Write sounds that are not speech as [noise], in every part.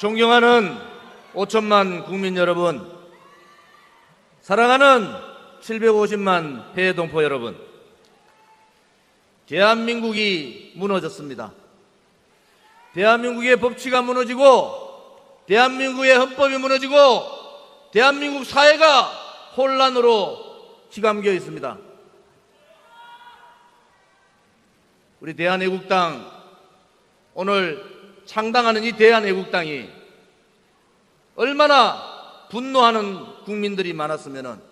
존경하는 5천만 국민 여러분, 사랑하는 750만 해동포 여러분, 대한민국이 무너졌습니다. 대한민국의 법치가 무너지고, 대한민국의 헌법이 무너지고, 대한민국 사회가 혼란으로 휘감겨 있습니다. 우리 대한애국당 오늘 창당하는 이 대한애국당이 얼마나 분노하는 국민들이 많았으면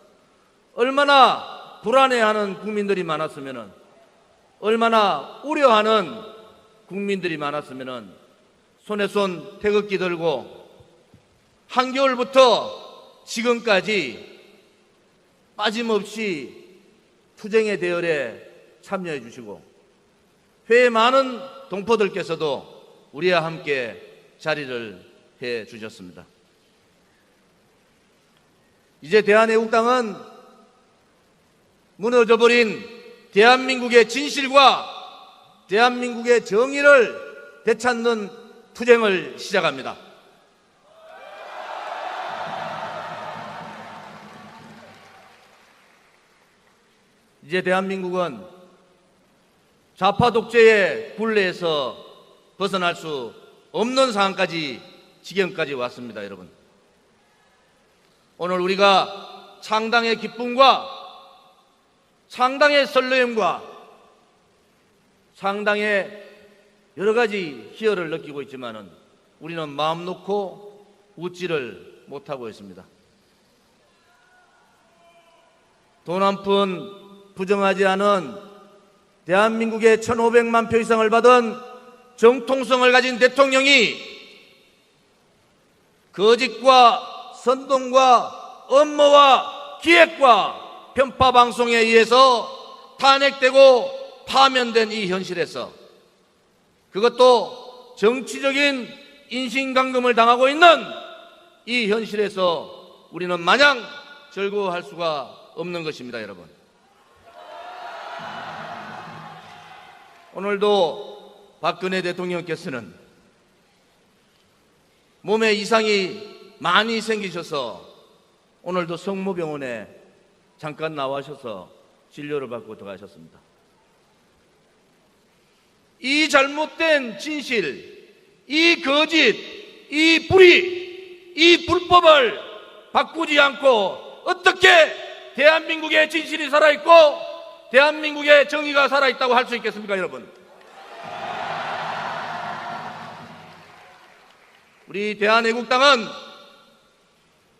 얼마나 불안해하는 국민들이 많았으면 얼마나 우려하는 국민들이 많았으면 손에 손 태극기 들고 한겨울부터 지금까지 빠짐없이 투쟁의 대열에 참여해 주시고 회의 많은 동포들께서도 우리와 함께 자리를 해 주셨습니다. 이제 대한애국당은 무너져버린 대한민국의 진실과 대한민국의 정의를 되찾는 투쟁을 시작합니다. 이제 대한민국은 좌파 독재의 굴레에서 벗어날 수 없는 상황까지 지경까지 왔습니다, 여러분. 오늘 우리가 창당의 기쁨과 창당의 설레임과 창당의 여러 가지 희열을 느끼고 있지만은 우리는 마음 놓고 웃지를 못하고 있습니다. 돈 한 푼 부정하지 않은 대한민국의 1,500만 표 이상을 받은 정통성을 가진 대통령이 거짓과 선동과 업무와 기획과 편파 방송에 의해서 탄핵되고 파면된 이 현실에서 그것도 정치적인 인신강금을 당하고 있는 이 현실에서 우리는 마냥 즐거워할 수가 없는 것입니다, 여러분. 오늘도 박근혜 대통령께서는 몸에 이상이 많이 생기셔서 오늘도 성모병원에 잠깐 나와셔서 진료를 받고 들어가셨습니다. 이 잘못된 진실, 이 거짓, 이 불의, 이 불법을 바꾸지 않고 어떻게 대한민국의 진실이 살아있고 대한민국의 정의가 살아있다고 할 수 있겠습니까, 여러분? 우리 대한애국당은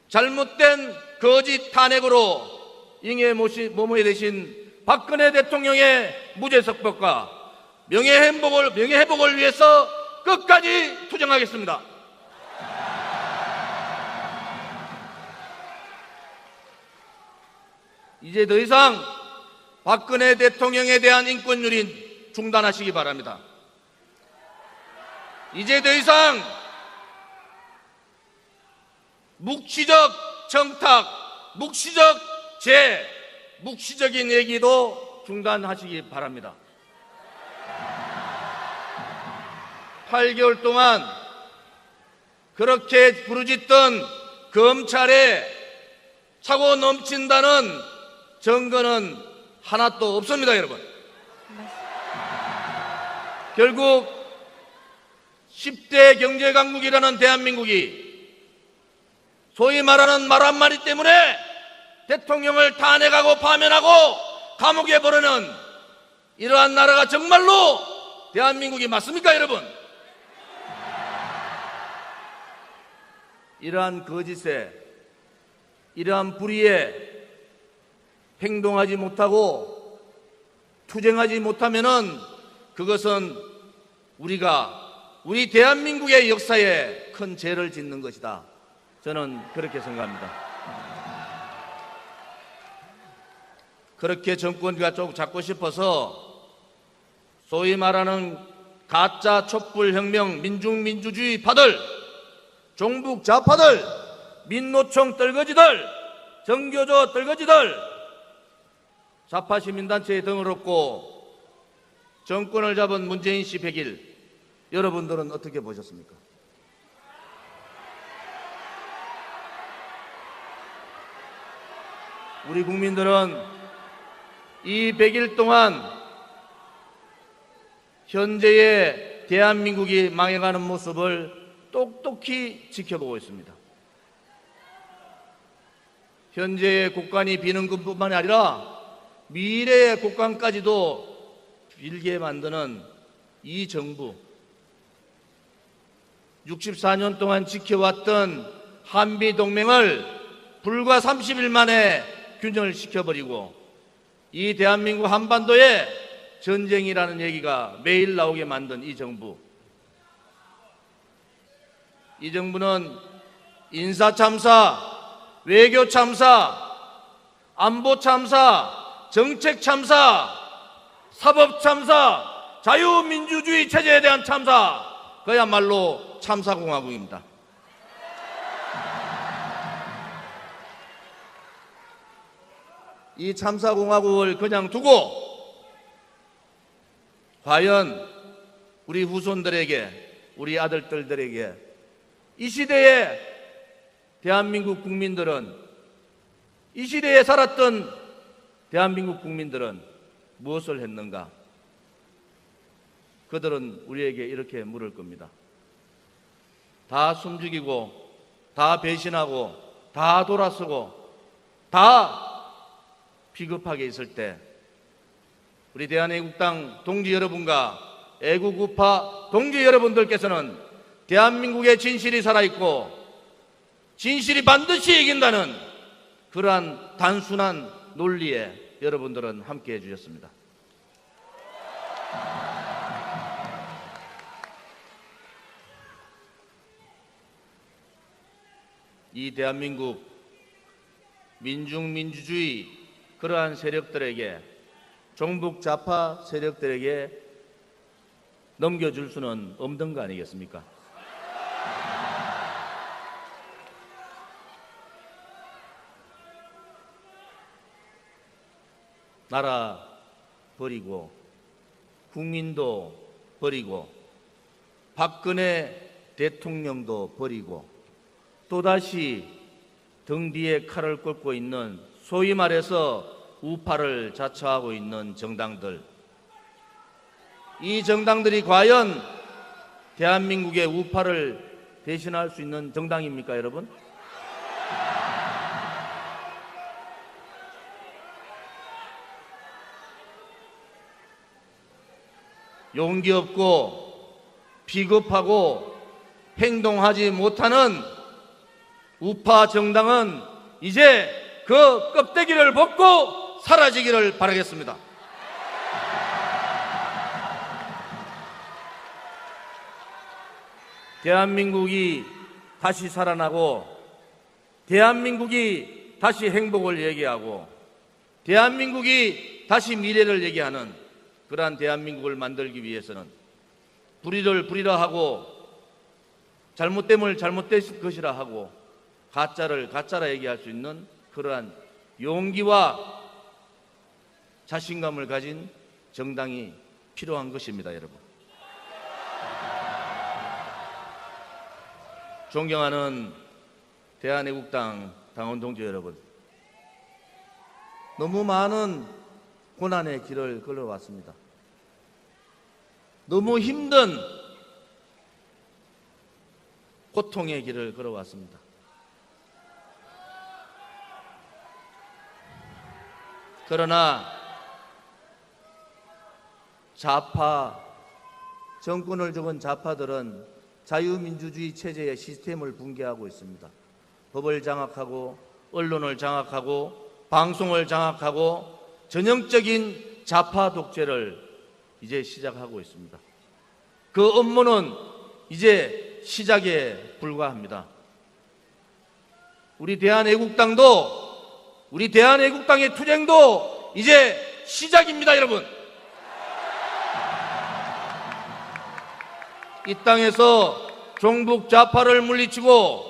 잘못된 거짓 탄핵으로 ing에 모모에 되신 박근혜 대통령의 무죄 석법과 명예회복을, 명예 회복을 위해서 끝까지 투쟁하겠습니다. 이제 더 이상 박근혜 대통령에 대한 인권 유린 중단하시기 바랍니다. 이제 더 이상 묵시적 청탁, 묵시적 재, 묵시적인 얘기도 중단하시기 바랍니다. 8개월 동안 그렇게 부르짖던 검찰에 차고 넘친다는 증거는 하나도 없습니다, 여러분. 결국 10대 경제 강국이라는 대한민국이 소위 말하는 말 한마디 때문에 대통령을 탄핵하고 파면하고 감옥에 보내는 이러한 나라가 정말로 대한민국이 맞습니까, 여러분? 이러한 거짓에, 이러한 불의에 행동하지 못하고 투쟁하지 못하면은 그것은 우리가 우리 대한민국의 역사에 큰 죄를 짓는 것이다. 저는 그렇게 생각합니다. 그렇게 정권과 좀 잡고 싶어서 소위 말하는 가짜 촛불 혁명 민중 민주주의 파들, 종북 좌파들, 민노총 떨거지들, 정교조 떨거지들, 좌파 시민단체에 등을 얻고 정권을 잡은 문재인 씨 100일, 여러분들은 어떻게 보셨습니까? 우리 국민들은 이 100일 동안 현재의 대한민국이 망해가는 모습을 똑똑히 지켜보고 있습니다. 현재의 국간이 비는금뿐만 아니라 미래의 국간까지도 빌게 만드는 이 정부 64년 동안 지켜왔던 한미 동맹을 불과 30일 만에 균형을 시켜버리고 이 대한민국 한반도에 전쟁이라는 얘기가 매일 나오게 만든 이 정부. 이 정부는 인사 참사, 외교 참사, 안보 참사, 정책 참사, 사법 참사, 자유민주주의 체제에 대한 참사, 그야말로 참사공화국입니다. 이 참사공화국을 그냥 두고 과연 우리 후손들에게, 우리 아들들에게 이 시대에 대한민국 국민들은 이 시대에 살았던 대한민국 국민들은 무엇을 했는가? 그들은 우리에게 이렇게 물을 겁니다. 다 숨죽이고, 다 배신하고, 다 돌아서고, 다 비겁하게 있을 때, 우리 대한애국당 동지 여러분과 애국우파 동지 여러분들께서는 대한민국의 진실이 살아있고, 진실이 반드시 이긴다는 그러한 단순한 논리에 여러분들은 함께 해주셨습니다. 이 대한민국 민중민주주의 그러한 세력들에게 종북 좌파 세력들에게 넘겨줄 수는 없는 거 아니겠습니까? 나라 버리고 국민도 버리고 박근혜 대통령도 버리고 또다시 등 뒤에 칼을 꽂고 있는 소위 말해서 우파를 자처하고 있는 정당들 이 정당들이 과연 대한민국의 우파를 대신할 수 있는 정당입니까 여러분? 용기 없고 비겁하고 행동하지 못하는 우파 정당은 이제 그 껍데기를 벗고 사라지기를 바라겠습니다. 대한민국이 다시 살아나고 대한민국이 다시 행복을 얘기하고 대한민국이 다시 미래를 얘기하는 그러한 대한민국을 만들기 위해서는 불의를 불의라 하고 잘못됨을 잘못된 것이라 하고 가짜를 가짜라 얘기할 수 있는 그러한 용기와 자신감을 가진 정당이 필요한 것입니다, 여러분. 존경하는 대한애국당 당원 동지 여러분. 너무 많은 고난의 길을 걸어왔습니다. 너무 힘든 고통의 길을 걸어왔습니다. 그러나 좌파 정권을 적은 좌파들은 자유민주주의 체제의 시스템을 붕괴하고 있습니다. 법을 장악하고 언론을 장악하고 방송을 장악하고 전형적인 좌파 독재를 이제 시작하고 있습니다. 그 업무는 이제 시작에 불과합니다. 우리 대한애국당도 우리 대한애국당의 투쟁도 이제 시작입니다, 여러분. 이 땅에서 종북 좌파를 물리치고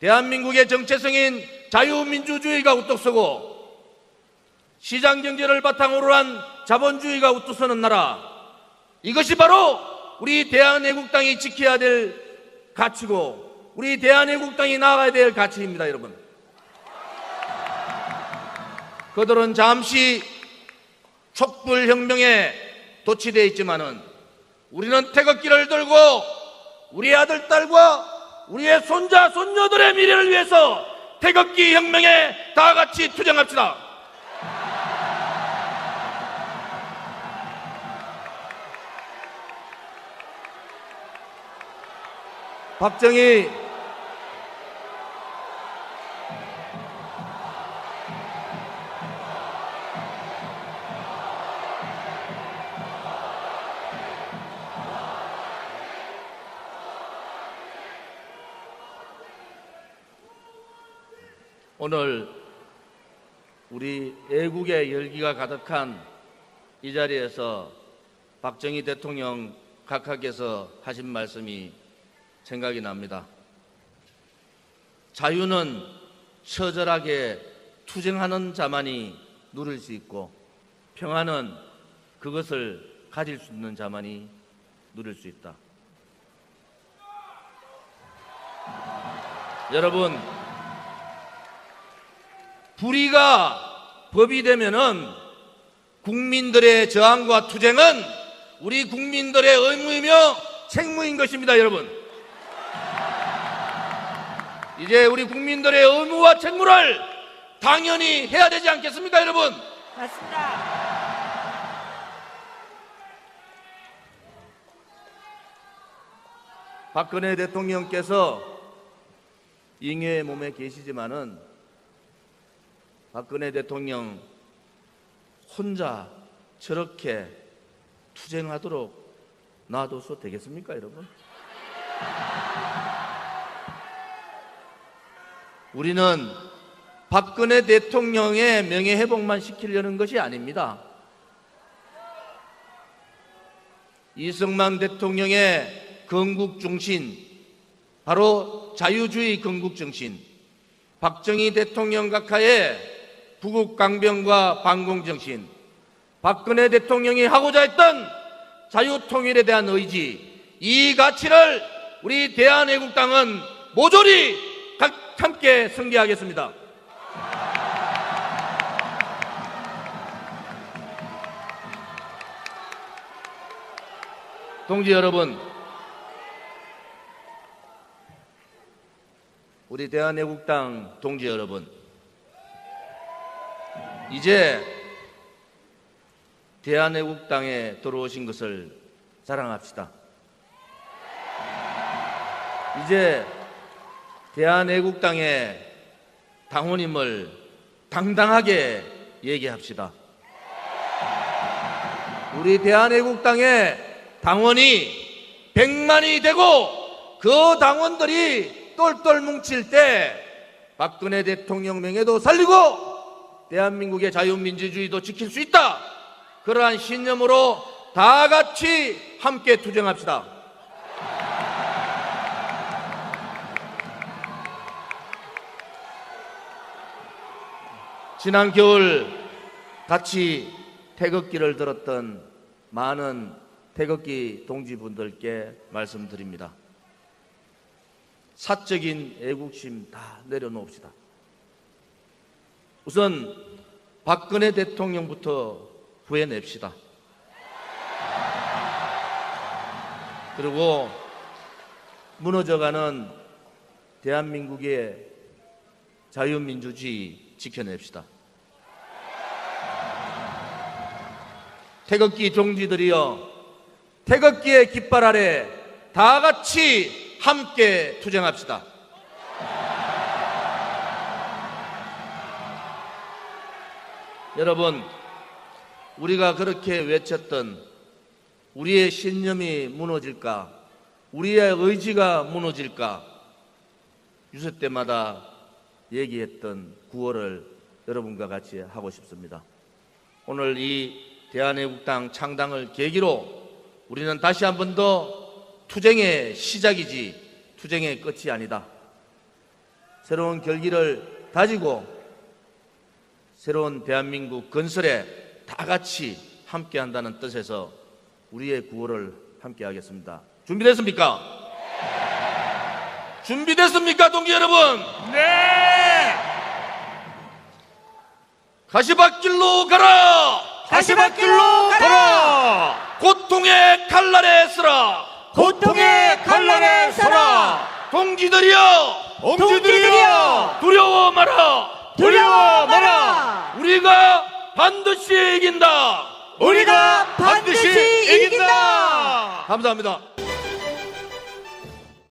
대한민국의 정체성인 자유민주주의가 우뚝 서고 시장 경제를 바탕으로 한 자본주의가 우뚝 서는 나라 이것이 바로 우리 대한애국당이 지켜야 될 가치고 우리 대한애국당이 나아가야 될 가치입니다, 여러분. 그들은 잠시 촛불혁명에 도취되어 있지만은 우리는 태극기를 들고 우리 아들, 딸과 우리의 손자, 손녀들의 미래를 위해서 태극기 혁명에 다 같이 투쟁합시다. [laughs] 박정희 오늘 우리 애국의 열기가 가득한 이 자리에서 박정희 대통령 각하께서 하신 말씀이 생각이 납니다. 자유는 처절하게 투쟁하는 자만이 누릴 수 있고 평화는 그것을 가질 수 있는 자만이 누릴 수 있다. 여러분, 불의가 법이 되면은 국민들의 저항과 투쟁은 우리 국민들의 의무이며 책무인 것입니다, 여러분. 이제 우리 국민들의 의무와 책무를 당연히 해야 되지 않겠습니까, 여러분? 맞습니다. 박근혜 대통령께서 잉여의 몸에 계시지만은 박근혜 대통령 혼자 저렇게 투쟁하도록 놔둬서 되겠습니까, 여러분? 우리는 박근혜 대통령의 명예회복만 시키려는 것이 아닙니다. 이승만 대통령의 건국 중신, 바로 자유주의 건국 정신, 박정희 대통령 각하의 부국 강병과 반공 정신, 박근혜 대통령이 하고자 했던 자유 통일에 대한 의지, 이 가치를 우리 대한애국당은 모조리 가- 함께 승계하겠습니다. 동지 여러분, 우리 대한애국당 동지 여러분, 이제 대한애국당에 들어오신 것을 자랑합시다. 이제 대한애국당의 당원임을 당당하게 얘기합시다. 우리 대한애국당의 당원이 100만이 되고 그 당원들이 똘똘 뭉칠 때 박근혜 대통령 명예도 살리고 대한민국의 자유민주주의도 지킬 수 있다. 그러한 신념으로 다 같이 함께 투쟁합시다. 지난 겨울 같이 태극기를 들었던 많은 태극기 동지분들께 말씀드립니다. 사적인 애국심 다 내려놓읍시다. 우선 박근혜 대통령부터 구해냅시다. 그리고 무너져가는 대한민국의 자유민주주의 지켜냅시다. 태극기 종지들이여 태극기의 깃발 아래 다 같이 함께 투쟁합시다. 여러분, 우리가 그렇게 외쳤던 우리의 신념이 무너질까? 우리의 의지가 무너질까? 유세 때마다 얘기했던 구호를 여러분과 같이 하고 싶습니다. 오늘 이 대한애국당 창당을 계기로 우리는 다시 한 번 더 투쟁의 시작이지 투쟁의 끝이 아니다. 새로운 결기를 다지고 새로운 대한민국 건설에 다 같이 함께 한다는 뜻에서 우리의 구호를 함께 하겠습니다. 준비됐습니까? 준비됐습니까, 동지 여러분? 네. 가시밭길로 가라 가시밭길로 가라 고통의 칼날에 서라 고통의 칼날에 서라 동지들이여 동지들이여 두려워 마라 두려워 마라! 우리가 반드시 이긴다! 우리가 반드시 이긴다! 감사합니다